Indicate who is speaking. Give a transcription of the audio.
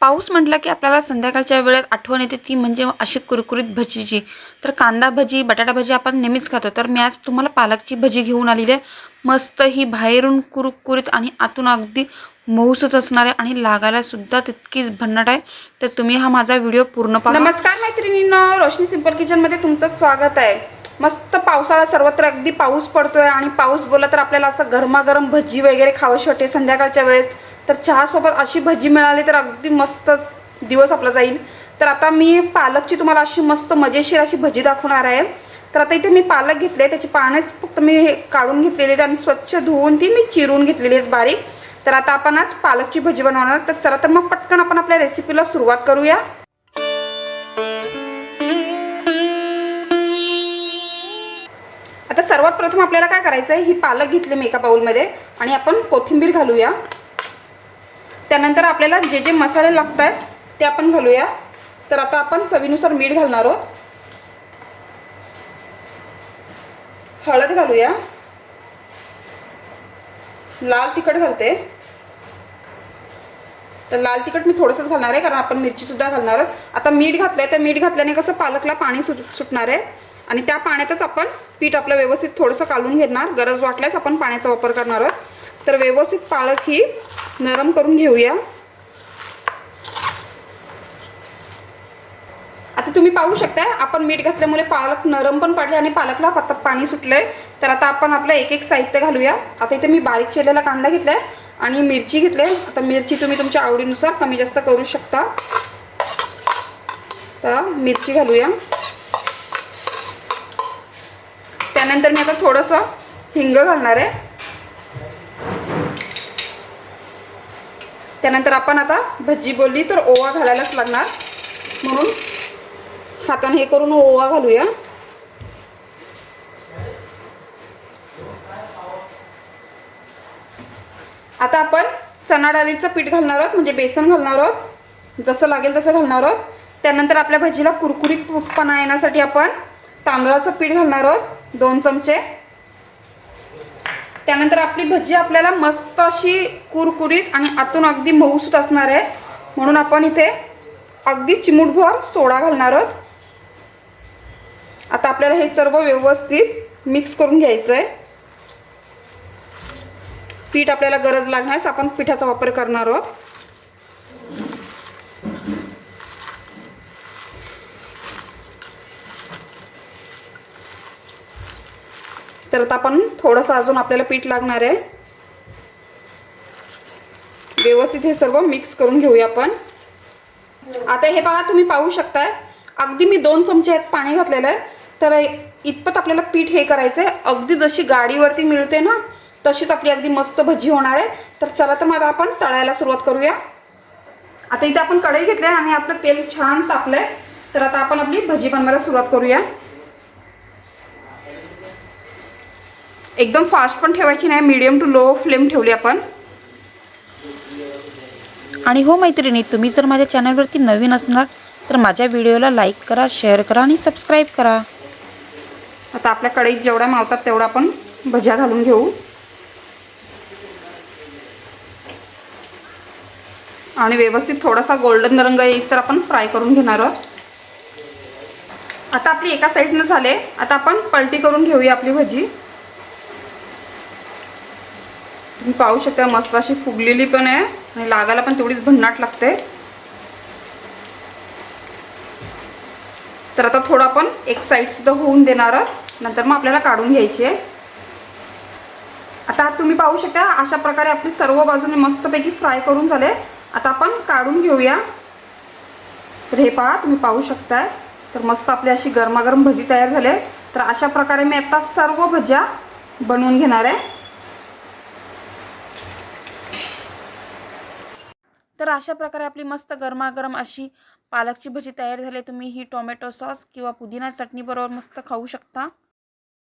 Speaker 1: पाऊस म्हटलं की आपल्याला संध्याकाळच्या वेळेत आठवण येते ती म्हणजे अशी कुरकुरीत भजीची. तर कांदा भजी बटाटा भजी आपण नेहमीच खातो. तर मी आज तुम्हाला पालकची भजी घेऊन आलेली आहे. मस्त ही बाहेरून कुरकुरीत आणि आतून अगदी मऊसूत असणार आहे आणि लागायला सुद्धा तितकीच भन्नाट आहे. तर तुम्ही हा माझा व्हिडिओ पूर्ण पहा.
Speaker 2: नमस्कार मैत्रिणींनो रोशनी सिंपल किचनमध्ये तुमचं स्वागत आहे. मस्त पावसाळा सर्वत्र अगदी पाऊस पडतोय आणि पाऊस बोलला तर आपल्याला असं गरमागरम भजी वगैरे खावंशी वाटते संध्याकाळच्या वेळेस. तर चहासोबत अशी भजी मिळाली तर अगदी मस्तच दिवस आपला जाईल. तर आता मी पालकची तुम्हाला अशी मस्त मजेशीर अशी भजी दाखवणार आहे. तर आता इथे मी पालक घेतले त्याची पानेच फक्त मी हे काढून घेतलेली आहेत आणि स्वच्छ धुवून ती मी चिरून घेतलेली आहेत बारीक. तर आता आपण आज पालकची भजी बनवणार तर चला तर मग पटकन आपण आपल्या रेसिपीला सुरुवात करूया. आता सर्वात प्रथम आपल्याला काय करायचं आहे ही पालक घेतली मी एका बाऊलमध्ये आणि आपण कोथिंबीर घालूया. त्यानंतर आपल्याला जे जे मसाले लागत आहेत ते आपण घालूया. तर आता आपण चवीनुसार मीठ घालणार आहोत. हळद घालूया. लाल तिखट घालते. तर लाल तिखट मी थोडंसंच घालणार आहे कारण आपण मिरचीसुद्धा घालणार आहोत. आता मीठ घातलं आहे तर मीठ घातल्याने कसं पालकला पाणी सुट सुटणार आहे. आणि त्या पाण्यातच आपण पीठ आपलं व्यवस्थित थोडंसं काढून घेणार. गरज वाटल्यास आपण पाण्याचा वापर करणार आहोत. तर व्यवस्थित पालक ही नरम करून घेऊया. आता तुम्ही पाहू शकता आपण मीठ घातल्यामुळे पालक नरम पण पडले आणि पालकला आता पाणी सुटलंय. तर आता आपण आपलं एक एक साहित्य घालूया. आता इथे मी बारीक चिरलेला कांदा घेतलाय आणि मिरची घेतले आता मिरची तुम्ही तुमच्या आवडीनुसार कमी जास्त करू शकता. तर मिरची घालूया. त्यानंतर मी आता थोडंसं हिंग घालणार आहे. त्यानंतर आपण आता भजी बोलली तर ओवा घालायलाच लागणार. म्हणून हाताने हे करून ओवा घालूया. आता आपण चणा डाळीचं पीठ घालणार आहोत म्हणजे बेसन घालणार आहोत. जसं लागेल तसं घालणार आहोत. त्यानंतर आपल्या भजीला कुरकुरीतपणा येण्यासाठी आपण तांदळाचं पीठ घालणार आहोत दोन चमचे. त्यानंतर आपली भजी आपल्याला मस्त अशी कुरकुरीत आणि आतून अगदी मऊसूत असणार आहे. म्हणून आपण इथे अगदी चिमूटभर सोडा घालणार आहोत. आता आपल्याला हे सर्व व्यवस्थित मिक्स करून घ्यायचं आहे पीठ आपल्याला गरज लागण्यास आपण पिठाचा वापर करणार आहोत. तर आता आपण थोडंसं अजून आपल्याला पीठ लागणार आहे. व्यवस्थित हे सर्व मिक्स करून घेऊया आपण. आता हे पहा तुम्ही पाहू शकताय अगदी मी दोन चमचे आहेत पाणी घातलेलं आहे. तर इतपत आपल्याला पीठ हे करायचं आहे अगदी जशी गाडीवरती मिळते ना तशीच आपली अगदी मस्त भजी होणार आहे. तर चला तर मग आपण तळायला सुरुवात करूया. आता इथे आपण कढई घेतली आहे आणि आपलं तेल छान तापलंय. तर आता आपण आपली भजी बनवायला सुरुवात करूया. एकदम फास्ट पण ठेवायची नाही मीडियम टू लो फ्लेम ठेवली आपण.
Speaker 1: आणि हो मैत्रिणी तुम्ही जर माझ्या चॅनलवरती नवीन असणार तर माझ्या व्हिडिओला लाईक करा शेअर करा आणि सबस्क्राईब करा.
Speaker 2: आता आपल्या कढईत जेवढ्या मावतात तेवढा आपण भज्या घालून घेऊ. आणि व्यवस्थित थोडासा गोल्डन रंग येईस तर आपण फ्राय करून घेणार आहोत. आता आपली एका साईडनं झाले आता आपण पलटी करून घेऊया आपली भजी. तुम्ही पाहू शकता मस्त अशी फुगलेली पण आहे आणि लागायला पण तेवढीच भन्नाट लागते. तर आता थोडं आपण एक साईड सुद्धा होऊन देणार आहोत. नंतर मग आपल्याला काढून घ्यायची आहे. आता तुम्ही पाहू शकता अशा प्रकारे आपली सर्व बाजूने मस्तपैकी फ्राय करून झाले. आता आपण काढून घेऊया. तर हे पहा तुम्ही पाहू शकताय. तर मस्त आपली अशी गरमागरम भजी तयार झाली. तर अशा प्रकारे मी आता सर्व भज्या बनवून घेणार आहे.
Speaker 1: तर अशा प्रकारे आपली मस्त गरमागरम अशी पालकची भजी तयार झाली तुम्ही ही टोमॅटो सॉस किंवा पुदिना चटणीबरोबर मस्त खाऊ शकता.